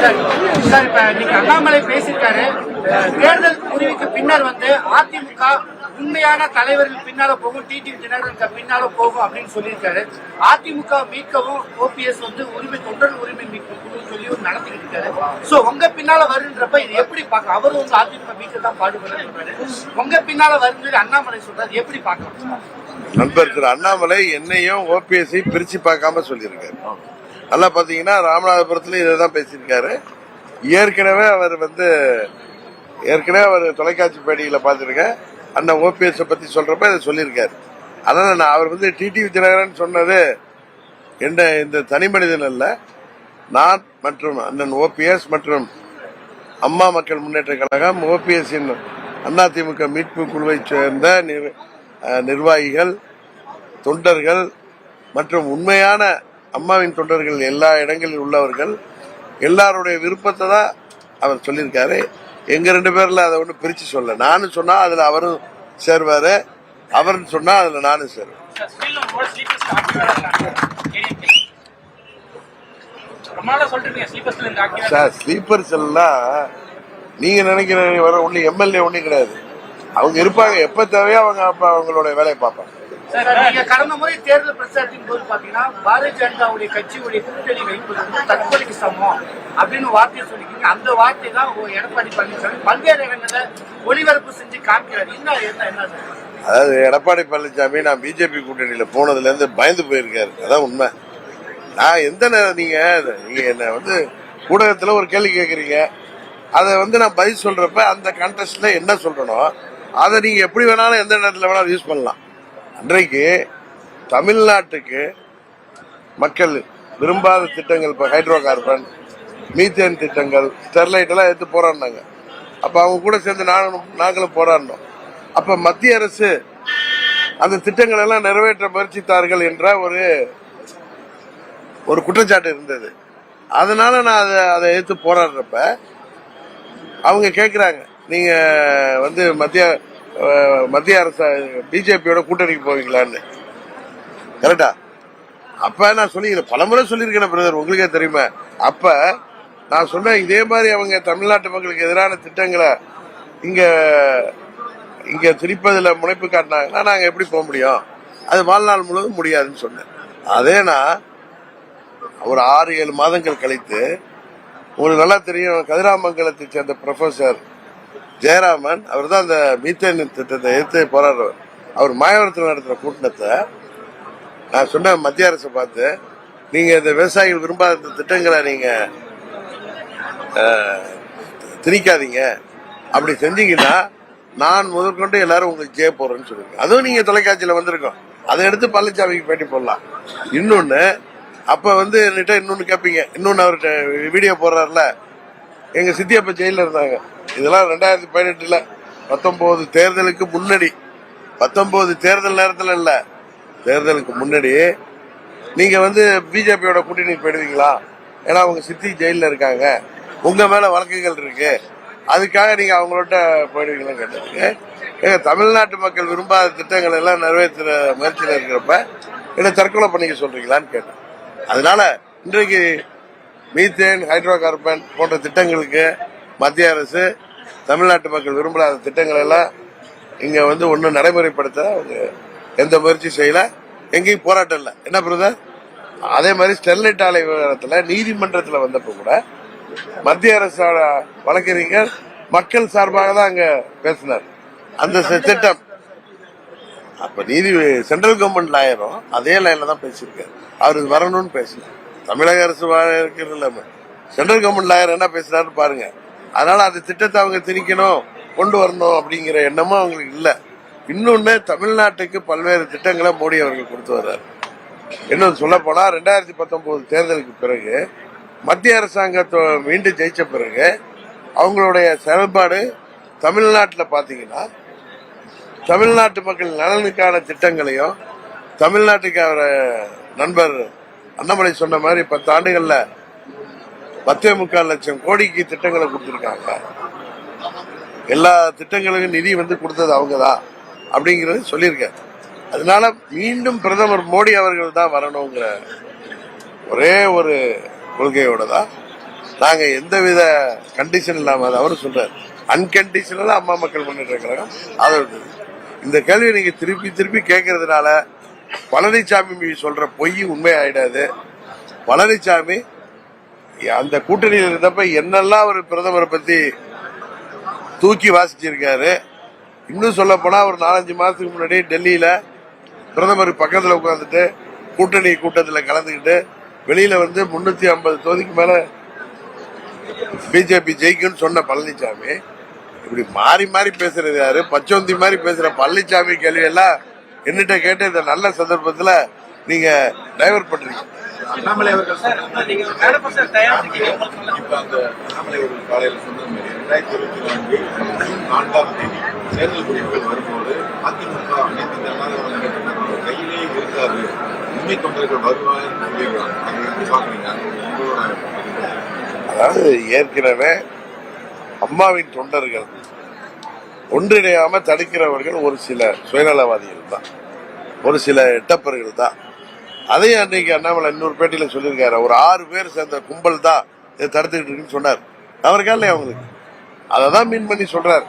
Sir இப்ப நீங்க அண்ணாமலை பேசியிருக்காரு. தேர்தல் முடிவுக்கு பின்னர் வந்து அதிமுக உண்மையான தலைவர்கள் பின்னால போகும் டிடி தினகரனுக்கு பின்னால போகும் அப்படின்னு சொல்லியிருக்காரு. அதிமுக மீட்கவும் ஓபிஎஸ் வந்து உரிமை தொண்டர் உரிமை மீட்கும் குழு சொல்லி நடத்திக்கிட்டு இருக்காரு. சோ உங்க பின்னால வருன்றப்ப இது எப்படி பார்க்க அவரும் வந்து அதிமுக மீட்க தான் பாடுபடுறாரு உங்க பின்னால வருன்னு அண்ணாமலை சொல்றாரு. எப்படி பார்க்கலாம்? நண்பர் திரு அண்ணாமலை என்னையும் ஓபிஎஸ்ஐ பிரிச்சு பார்க்காம சொல்லியிருக்காரு. நல்லா பார்த்தீங்கன்னா ராமநாதபுரத்துலேயும் இதை தான் பேசியிருக்காரு. ஏற்கனவே அவர் வந்து ஏற்கனவே அவர் தொலைக்காட்சி பேடியில் பார்த்துருக்கேன் அண்ணன் ஓபிஎஸ்ஸை பற்றி சொல்கிறப்ப இதை சொல்லியிருக்காரு. அதனால் நான் அவர் வந்து டிடி விஜயநகரன் சொன்னது என்ன இந்த தனி மனிதன் அல்ல. நான் மற்றும் அண்ணன் ஓபிஎஸ் மற்றும் அம்மா மக்கள் முன்னேற்ற கழகம் ஓபிஎஸ் அதிமுக மீட்பு குழுவைச் சேர்ந்த நிர்- நிர்வாகிகள் தொண்டர்கள் மற்றும் உண்மையான அம்மாவின் தொண்டர்கள் எல்லா இடங்களில் உள்ளவர்கள் எல்லாருடைய விருப்பத்தை தான் அவர் சொல்லியிருக்காரு. எங்க ரெண்டு பேர்ல அதை ஒன்றும் பிரிச்சு சொல்ல. நானும் சொன்னா அதுல அவரும் சேருவாரு. அவர் சொன்னா அதுல நானும் சேருவேன். சார் ஸ்லீப்பர் செல்லாம் நீங்க நினைக்கிற வர ஒண்ணு எம்எல்ஏ ஒண்ணும் கிடையாது. அவங்க இருப்பாங்க எப்ப தேவையோ அவங்க அப்ப அவங்களோட வேலையை பார்ப்பாங்க. சார் நீங்க கடந்த முறை தேர்தல் பிரச்சாரத்தின் போது பாத்தீங்கன்னா பாரதிய ஜனதாவுடைய கட்சியுடைய கூட்டணி வைப்பது வந்து தற்கொலைக்கு சமம் அப்படின்னு வார்த்தையை அந்த வார்த்தை தான் எடப்பாடி பழனிசாமி பல்வேறு ஒளிபரப்பு செஞ்சு என்ன என்ன என்ன அதாவது எடப்பாடி பழனிசாமி நான் பிஜேபி கூட்டணியில போனதுல இருந்து பயந்து போயிருக்காரு. அதான் உண்மை. நான் எந்த நேரம் நீங்க நீங்க என்ன வந்து ஊடகத்துல ஒரு கேள்வி கேக்குறீங்க. அதை வந்து நான் பதில் சொல்றப்ப அந்த கான்டெஸ்ட்ல என்ன சொல்றனோ அதை நீங்க எப்படி வேணாலும் எந்த நேரத்தில் வேணாலும் யூஸ் பண்ணலாம். அன்றைக்கு தமிழ்நாட்டுக்கு மக்கள் விரும்பாத திட்டங்கள் இப்போ ஹைட்ரோ கார்பன் மீத்தேன் திட்டங்கள் ஸ்டெர்லைட் எல்லாம் எடுத்து போராடினாங்க. அப்போ அவங்க கூட சேர்ந்து நாங்களும் நாங்களும் போராடினோம். அப்போ மத்திய அரசு அந்த திட்டங்கள் எல்லாம் நிறைவேற்ற முயற்சித்தார்கள் என்ற ஒரு ஒரு குற்றச்சாட்டு இருந்தது. அதனால நான் அதை அதை எடுத்து போராடுறப்ப அவங்க கேட்குறாங்க நீங்கள் வந்து மத்திய மத்திய அரசு பிஜேபியோட கூட்டணிக்கு போவீங்களான்னு. கரெக்டா? அப்ப நான் சொல்லிக்கிறேன் பலமுறை சொல்லியிருக்கேன் பிரதர் உங்களுக்கே தெரியுமா? அப்ப நான் சொன்னேன் இதே மாதிரி அவங்க தமிழ்நாட்டு மக்களுக்கு எதிரான திட்டங்களை இங்க இங்க திணிப்பதில் முனைப்பு காட்டினாங்கன்னா நாங்க எப்படி போக முடியும்? அது வாழ்நாள் முழுவதும் முடியாதுன்னு சொன்னேன். அதே நான் ஒரு ஆறு ஏழு மாதங்கள் கழித்து உங்களுக்கு நல்லா தெரியும் கதிராமங்கலத்தை சேர்ந்த ப்ரொஃபசர் ஜெயராமன் அவர் தான் அந்த மீத்தேன் திட்டத்தை எதிர்த்து போராடுறவர். அவர் மாயவரத்தில் நடத்துகிற கூட்டத்தை நான் சொன்ன மத்திய அரசை பார்த்து நீங்கள் இந்த விவசாயிகள் விரும்பாத இந்த திட்டங்களை நீங்கள் திணிக்காதீங்க. அப்படி செஞ்சீங்கன்னா நான் முதற்கொண்டு எல்லாரும் உங்களுக்கு ஜெய போறேன்னு சொல்லிருக்கேன் அதுவும் நீங்க தொலைக்காட்சியில வந்திருக்கோம். அதை எடுத்து பழனிசாமிக்கு பேட்டி போடலாம். இன்னொன்னு அப்ப வந்து என்கிட்ட இன்னொன்னு கேட்பீங்க இன்னொன்னு அவர்கிட்ட வீடியோ போடுறாருல. எங்க சித்தியப்ப ஜெயில இருந்தாங்க. இதெல்லாம் ரெண்டாயிரத்தி பதினெட்டுல பத்தொன்பது தேர்தலுக்கு முன்னாடி பத்தொன்பது தேர்தல் நேரத்தில் இல்ல. தேர்தலுக்கு முன்னாடி நீங்க வந்து பிஜேபியோட கூட்டணி போயிடுவீங்களா? ஏன்னா அவங்க சித்தி ஜெயில இருக்காங்க. உங்க மேல வழக்குகள் இருக்கு. அதுக்காக நீங்க அவங்களோட போயிடுவீங்களான்னு கேட்டதுக்கு ஏங்க தமிழ்நாட்டு மக்கள் விரும்பாத திட்டங்கள் எல்லாம் நிறைவேற்றுற முயற்சியில் இருக்கிறப்ப என்ன தற்கொலை பண்ணிக்க சொல்றீங்களான்னு கேட்டேன். அதனால இன்றைக்கு மீத்தேன் ஹைட்ரோ கார்பன் போன்ற திட்டங்களுக்கு மத்திய அரசு தமிழ்நாட்டு மக்கள் விரும்பாத திட்டங்கள் எல்லாம் இங்க வந்து ஒன்றும் நடைமுறைப்படுத்த அவங்க எந்த முயற்சி செய்யல. எங்கேயும் போராட்டம் இல்லை. என்ன பிரதர்? அதே மாதிரி ஸ்டெர்லைட் ஆலை விவகாரத்தில் நீதிமன்றத்தில் வந்தப்ப கூட மத்திய அரசோட வழக்கறிஞர் மக்கள் சார்பாக தான் அங்க பேசினார். அந்த திட்டம். அப்ப நீதி சென்ட்ரல் கவர்மெண்ட் லாயரும் அதே லைன்ல தான் பேசியிருக்காரு. அவர் வரணும்னு பேசல தமிழக அரசு இருக்கிறது இல்லாம சென்ட்ரல் கவர்மெண்ட் லாயர் என்ன பேசுறாருன்னு பாருங்க. அதனால அந்த திட்டத்தை அவங்க திணிக்கணும் கொண்டு வரணும் அப்படிங்கிற எண்ணமும் அவங்களுக்கு இல்லை. இன்னொன்று தமிழ்நாட்டுக்கு பல்வேறு திட்டங்களை மோடி அவர்கள் கொடுத்து வர்றார். இன்னும் சொல்ல போனால் ரெண்டாயிரத்தி பத்தொன்பது தேர்தலுக்கு பிறகு மத்திய அரசாங்கத்தை மீண்டும் ஜெயிச்ச பிறகு அவங்களுடைய செயல்பாடு தமிழ்நாட்டில் பார்த்தீங்கன்னா தமிழ்நாட்டு மக்கள் நலனுக்கான திட்டங்களையும் தமிழ்நாட்டுக்கு அவர் நண்பர் அண்ணாமலை சொன்ன மாதிரி பத்து ஆண்டுகளில் பத்தே முக்கால் லட்சம் கோடிக்கு திட்டங்களை கொடுத்துருக்காங்க. எல்லா திட்டங்களுக்கும் நிதி வந்து கொடுத்தது அவங்க தான் அப்படிங்கிறது சொல்லியிருக்காரு. அதனால மீண்டும் பிரதமர் மோடி அவர்கள் தான் வரணுங்கிற ஒரே ஒரு கொள்கையோட தான் நாங்கள் எந்தவித கண்டிஷன் இல்லாமல் அது அவரு சொல்றாரு. அன்கண்டிஷனலாக அம்மா மக்கள் முன்னேற்ற கழகம் ஆதரவு இந்த கேள்வி நீங்கள் திருப்பி திருப்பி கேட்கறதுனால பழனிசாமி சொல்ற பொய் உண்மை ஆயிடாது பழனிசாமி அந்த கூட்டணியில் இருந்தப்ப என்னெல்லாம் அவர் பிரதமரை பத்தி தூக்கி வாசிச்சிருக்காரு. இன்னும் சொல்ல போனா ஒரு நாலஞ்சு மாசத்துக்கு முன்னாடி டெல்லியில பிரதமர் பக்கத்துல உட்காந்துட்டு கூட்டணி கூட்டத்தில் கலந்துக்கிட்டு வெளியில வந்து முன்னூத்தி ஐம்பது தொகுதிக்கு மேல பிஜேபி ஜெயிக்கும்னு சொன்ன பழனிசாமி இப்படி மாறி மாறி பேசுறது யாரு? பச்சோந்தி மாதிரி பேசுற பழனிசாமி கேள்வி எல்லாம் என்னட்ட கேட்டு இந்த நல்ல சந்தர்ப்பத்துல நீங்க டைவர்ட் பண்றீங்க. அண்ணாமலை அவர்கள் இப்ப அந்த அண்ணாமலை அவர்கள் காலையில் சொன்ன மாதிரி ரெண்டாயிரத்தி இருபத்தி நான்கு ஜூன் நான்காம் தேதி தேர்தல் முடிவுகள் வரும்போது அதிமுக அனைத்து ஜனநாயக கையிலே இருக்காது. உண்மை தொண்டர்கள் வருவாங்கன்னு சொல்லிடுறாங்க அதை எப்படி பாக்குறீங்க உங்களோட அதாவது ஏற்கனவே அம்மாவின் தொண்டர்கள் ஒன்றிணையாம தடுக்கிறவர்கள் ஒரு சில சுயநலவாதிகள் தான். ஒரு சில எட்டப்பர்கள் தான். அதையும் அன்னைக்கு அண்ணாமலை இன்னொரு பேட்டியில சொல்லியிருக்காரு. ஒரு ஆறு பேர் சேர்ந்த கும்பல் தான் இதை தடுத்துக்கிட்டு இருக்குன்னு சொன்னார். அவருக்கா இல்லையா அவங்களுக்கு அதை தான் மீன் பண்ணி சொல்றாரு.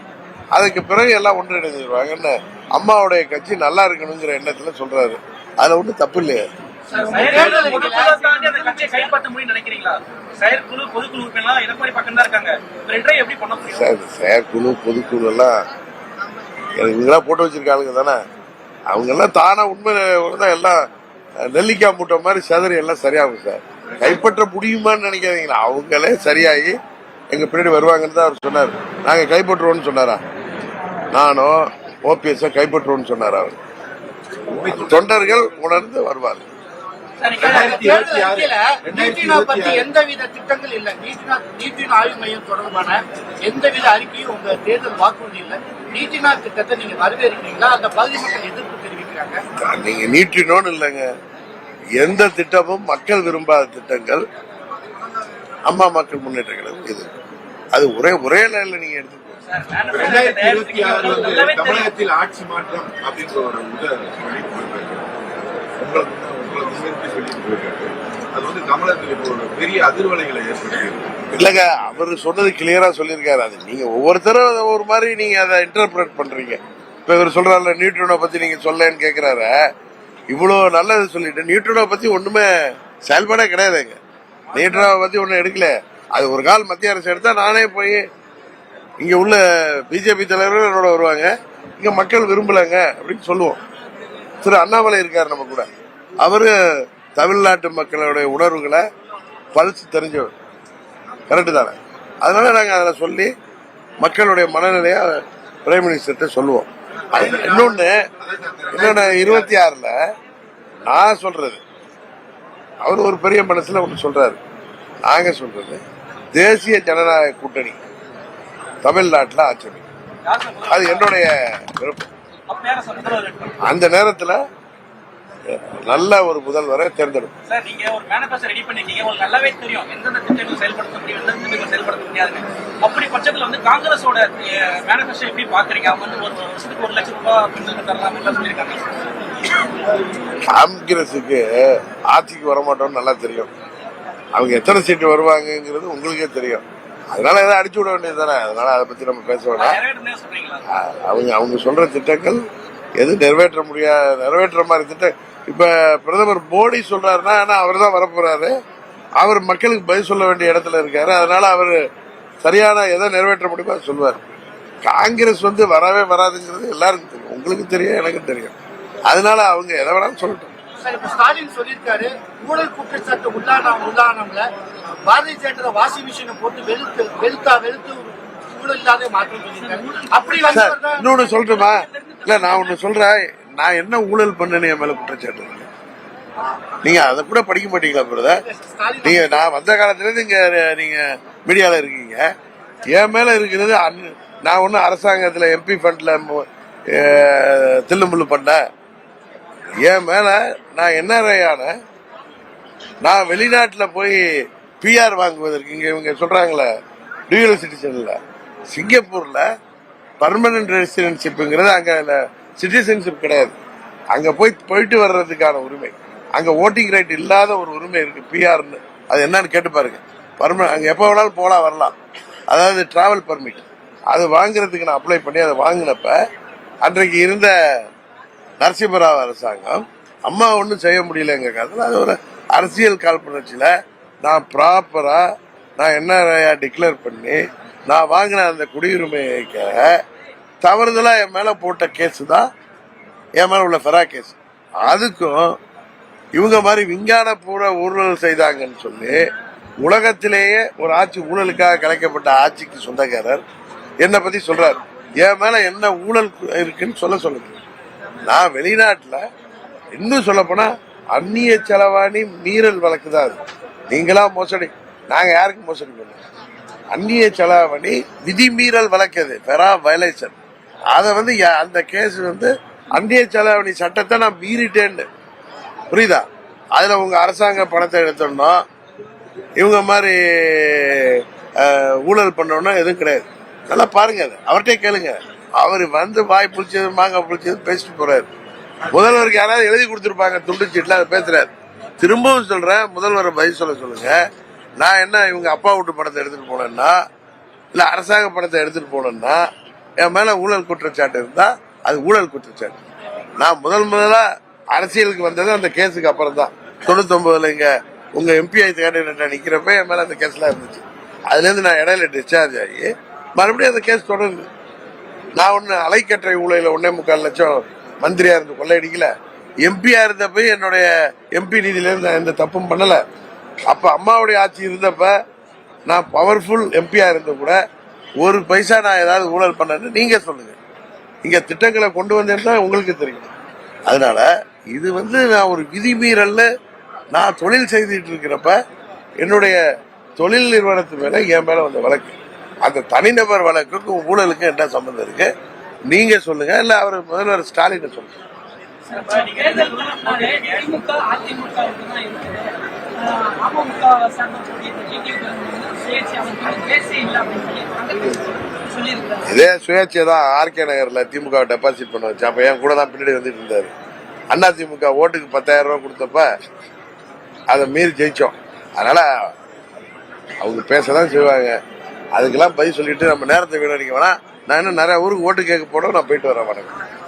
அதுக்கு பிறகு எல்லாம் ஒன்றிணைஞ்சிருவாங்கன்னு அம்மாவுடைய கட்சி நல்லா இருக்கணுங்கிற எண்ணத்துல சொல்றாரு. அதுல ஒன்றும் தப்பு இல்லையா. செயற்குழு பொதுக்குழு செயற்குழு எல்லாம் இவங்கெல்லாம் போட்டு வச்சிருக்காளுங்க தானே. அவங்க எல்லாம் தானா உண்மை தான் எல்லாம் நெல்லிக்காய் மூட்டை மாதிரி செதறி எல்லாம் சரியாகும் சார். கைப்பற்ற முடியுமான்னு நினைக்காதீங்களா? அவங்களே சரியாகி எங்க பின்னாடி வருவாங்கன்னு தான் அவர் சொன்னார். நாங்க கைப்பற்றுவோம்னு சொன்னாரா? நானும் ஓபிஎஸ் கைப்பற்றுவோம்னு சொன்னார் அவர்? தொண்டர்கள் உணர்ந்து வருவார் எந்தவித திட்டங்கள் இல்ல. நீட்டின் ஆய்வு மையம் தொடர்பான எந்தவித அறிக்கையும் உங்க தேர்தல் வாக்குறுதி இல்ல. நீட்டினா திட்டத்தை நீங்க வரவேற்கிறீங்களா? அந்த பகுதி மக்கள் எதிர்ப்பு தெரிவிக்கிறாங்க நீங்க நீட்டினோன்னு இல்லைங்க. எந்த திட்டமும் மக்கள் விரும்பாத திட்டங்கள். அம்மா மக்கள் முன்னேற்ற கழகம் இது. அது ஒரே ஒரே லைன்ல நீங்க ரெண்டாயிரத்தி இருபத்தி வந்து. தமிழகத்தில் ஆட்சி மாற்றம் அப்படின்ற ஒரு உங்களுக்கு அது வந்து தமிழகத்தில் இப்போ பெரிய அதிர்வலைகளை ஏற்படுத்தியிருக்கு. இல்லங்க அவர் சொன்னது கிளியரா சொல்லியிருக்காரு. அது நீங்க ஒவ்வொருத்தரும் ஒரு மாதிரி நீங்க அதை இன்டர்பிரட் பண்றீங்க. இப்போ இவர் சொல்றாருல நியூட்ரனை பத்தி நீங்க சொல்லன்னு கேட்குறாரு இவ்வளோ நல்லது சொல்லிட்டு நியூட்ரனை பத்தி ஒண்ணுமே செயல்பாடே கிடையாதுங்க நியூட்ரனை பத்தி ஒன்றும் எடுக்கல. அது ஒரு கால் மத்திய அரசு எடுத்தா நானே போய் இங்க உள்ள பிஜேபி தலைவர்கள் என்னோட வருவாங்க. இங்க மக்கள் விரும்பலைங்க அப்படின்னு சொல்லுவோம். திரு அண்ணாமலை இருக்காரு நம்ம கூட. அவரு தமிழ்நாட்டு மக்களுடைய உணர்வுகளை பழிச்சு தெரிஞ்சவர். கரெக்டு தானே? அதனால நாங்கள் அதில் சொல்லி மக்களுடைய மனநிலையை பிரைம் மினிஸ்டர்கிட்ட சொல்லுவோம். இன்னொன்னு இன்னொன்னு இருபத்தி ஆறுல நான் சொல்றது அவர் ஒரு பெரிய மனசுல ஒன்று சொல்றாரு நாங்க சொல்றது தேசிய ஜனநாயக கூட்டணி தமிழ்நாட்டில் ஆட்சி? அது என்னுடைய விருப்பம்? அந்த நேரத்தில் நல்ல ஒரு முதல்வரை தேர்ந்தெடுப்போம். சார் நீங்க ஒரு மேனிஃபெஸ்டோ ரெடி பண்ணிருக்கீங்க. உங்களுக்கு நல்லாவே தெரியும். எந்தெந்த திட்டங்கள் செயல்படுத்த முடியும் எந்தெந்த திட்டங்கள் செயல்படுத்த முடியாதுன்னு. அப்படி பட்சத்துல வந்து காங்கிரஸோட மேனிஃபெஸ்டோ எப்படி பாக்குறீங்க? அவங்க வந்து ஒரு வருஷத்துக்கு ஒரு லட்சம் ரூபாய் பெண்களுக்கு தரலாம் சொல்லியிருக்காங்க. காங்கிரஸுக்கு ஆட்சிக்கு வரமாட்டோம்னு நல்லா தெரியும். அவங்க எத்தனை சீட்டு வருவாங்கங்கிறது உங்களுக்கே தெரியும். அதனால ஏதாவது அடிச்சு விட வேண்டியது தானே? அதனால அதை பத்தி நம்ம பேச அஹ் அவங்க அவங்க சொல்ற திட்டங்கள் எது நிறைவேற்ற முடியாத நிறைவேற்ற மாதிரி திட்டம் இப்ப பிரதமர் மோடி சொல்றாருன்னா ஆனா அவர் தான் வரப்போறாரு அவர் மக்களுக்கு பதில் சொல்ல வேண்டிய இடத்துல இருக்காரு. அதனால அவர் சரியான எதை நிறைவேற்ற முடியுமோ அதை சொல்லுவார். காங்கிரஸ் வந்து வரவே வராதுங்கிறது எல்லாருக்கும் தெரியும். உங்களுக்கு தெரியும் எனக்கும் தெரியும். அதனால அவங்க எதை வேணாலும் சொல்லட்டும். ஸ்டாலின் சொல்லியிருக்காரு ஊழல் குற்றச்சாட்டு உள்ளான உள்ளானவங்கள பாரதிய ஜனதா வாஷிங் மிஷினை போட்டு வெளுத்து வெளுத்தா வெளுத்து ஊழல் இல்லாத மாற்றம் சொல்லியிருக்காரு. அப்படி இன்னொன்னு சொல்லட்டுமா? இல்ல நான் ஒண்ணு சொல்றேன். நான் என்ன ஊழல் பண்ணேன்னு என் மேல குற்றச்சாட்டு நீங்க அதை கூட படிக்க மாட்டீங்களா பிரதர் நீங்க நான் வந்த காலத்துல இருந்து இங்க நீங்க மீடியால இருக்கீங்க. என் மேல இருக்கிறது நான் ஒன்னும் அரசாங்கத்துல எம்பி ஃபண்ட்ல தில்லுமுள்ளு பண்ண என் மேல நான் என்ன ரயான? நான் வெளிநாட்டுல போய் பிஆர் வாங்குவதற்கு இங்க இவங்க சொல்றாங்களே டியூவல் சிட்டிசன்ல சிங்கப்பூர்ல பர்மனன்ட் ரெசிடென்ஷிப்புங்கிறது அங்க சிட்டிசன்ஷிப் கிடையாது. அங்க போய் போயிட்டு வர்றதுக்கான உரிமை. அங்க ஓட்டிங் ரைட் இல்லாத ஒரு உரிமை இருக்கு பிஆர்னு அது என்னன்னு கேட்டு பாருங்க. பர்ம அங்கே எப்போ வேணாலும் போகலாம் வரலாம். அதாவது டிராவல் பர்மிட் அது வாங்குறதுக்கு நான் அப்ளை பண்ணி அதை வாங்கினப்ப அன்றைக்கு இருந்த நரசிம்மராவ் அரசாங்கம் அம்மா ஒன்றும் செய்ய முடியலங்க காலத்தில் அது ஒரு அரசியல் காழ்ப்புணர்ச்சியில் நான் ப்ராப்பராக நான் என்ன டிக்ளேர் பண்ணி நான் வாங்கின அந்த குடியுரிமைக்கு தவறுதலாக என் மேலே போட்ட கேஸு தான் என் மேலே உள்ள ஃபெரா கேஸ். அதுக்கும் இவங்க மாதிரி விஞ்ஞான பூர ஊழல் செய்தாங்கன்னு சொல்லி உலகத்திலேயே ஒரு ஆட்சி ஊழலுக்காக கலைக்கப்பட்ட ஆட்சிக்கு சொந்தக்காரர் என்னை பற்றி சொல்கிறார் என் மேலே என்ன ஊழல் இருக்குன்னு சொல்ல சொல்லுங்க. நான் வெளிநாட்டில் இன்னும் சொல்லப்போனால் அந்நிய செலவாணி மீறல் வழக்கு தான் அது. நீங்களா மோசடி. நாங்கள் யாருக்கு மோசடி பண்ணோம்? அந்நிய செலவாணி விதி மீறல் வழக்கு அது. FERA violation. அதை வந்து யா- அந்த கேஸ் வந்து அந்நிய செலவாணி சட்டத்தை நான் மீறிட்டேன்னு. புரியுதா? அதில் உங்க அரசாங்க பணத்தை எடுத்தோம்னா இவங்க மாதிரி ஊழல் பண்ணோம்னா எதுவும் கிடையாது. நல்லா பாருங்க அது. அவர்கிட்டே கேளுங்க. அவர் வந்து வாய் புளிச்சது மாங்காய் பிடிச்சது பேசிட்டு போறாரு. முதல்வருக்கு யாராவது எழுதி கொடுத்துருப்பாங்க துண்டு சீட்டில் அதை பேசுறாரு. திரும்பவும் சொல்றேன் முதல்வரை பதில் சொல்ல சொல்லுங்க. நான் என்ன இவங்க அப்பா வீட்டு பணத்தை எடுத்துட்டு போனேன்னா இல்லை அரசாங்க பணத்தை எடுத்துட்டு போனேன்னா என் மேல ஊழல் குற்றச்சாட்டு இருந்தா அது ஊழல் குற்றச்சாட்டு. நான் முதல் முதலா அரசியலுக்கு வந்தது அந்த கேஸுக்கு அப்புறம் தான் தொண்ணூத்தொன்பதுல இங்க உங்க எம்பிஐ கேண்டிடேட்டா நிக்கிறப்ப என் மேல அந்த கேஸ்லாம் இருந்துச்சு. அதுல இருந்து நான் இடையில டிஸ்சார்ஜ் ஆகி மறுபடியும் அந்த கேஸ் தொடருது நான் ஒண்ணு அலைக்கற்றை ஊழல ஒன்னே முக்கால் லட்சம் மந்திரியா இருந்து கொள்ளையடிக்கல. எம்பியா இருந்தப்ப என்னுடைய எம்பி நிதியிலேருந்து நான் எந்த தப்பும் பண்ணல. அப்ப அம்மாவுடைய ஆட்சி இருந்தப்ப நான் பவர்ஃபுல் எம்பியா இருந்த கூட ஒரு பைசா நான் ஏதாவது ஊழல் பண்ணேன்னு நீங்க சொல்லுங்க. இங்க திட்டங்களை கொண்டு வந்தேன்னா உங்களுக்கு தெரியும். அதனால இது வந்து நான் ஒரு விதிமீறல்ல நான் தொழில் செய்துட்டு இருக்கிறப்ப என்னுடைய தொழில் நிறுவனத்து மேல என் மேல வந்த வழக்கு. அந்த தனிநபர் வழக்குக்கும் ஊழலுக்கும் என்ன சம்பந்தம் இருக்கு? நீங்க சொல்லுங்க. இல்ல அவர் முதல்வர் ஸ்டாலின் சொல்லுங்க. அமமுக இதே சுயேட்சை தான் ஆர்கே நகர்ல திமுக டெபாசிட் பண்ண வச்சு அப்ப என் கூட தான் பின்னாடி வந்துட்டு இருந்தாரு. அண்ணா திமுக ஓட்டுக்கு பத்தாயிரம் ரூபாய் கொடுத்தப்ப அதை மீறி ஜெயிச்சோம். அதனால அவங்க பேசதான் செய்வாங்க. அதுக்கெல்லாம் பதில் சொல்லிட்டு நம்ம நேரத்தை வீணடிக்க வேணாம். நான் இன்னும் நிறைய ஊருக்கு ஓட்டு கேட்க போனோம் நான் போயிட்டு வரேன் வணக்கம்.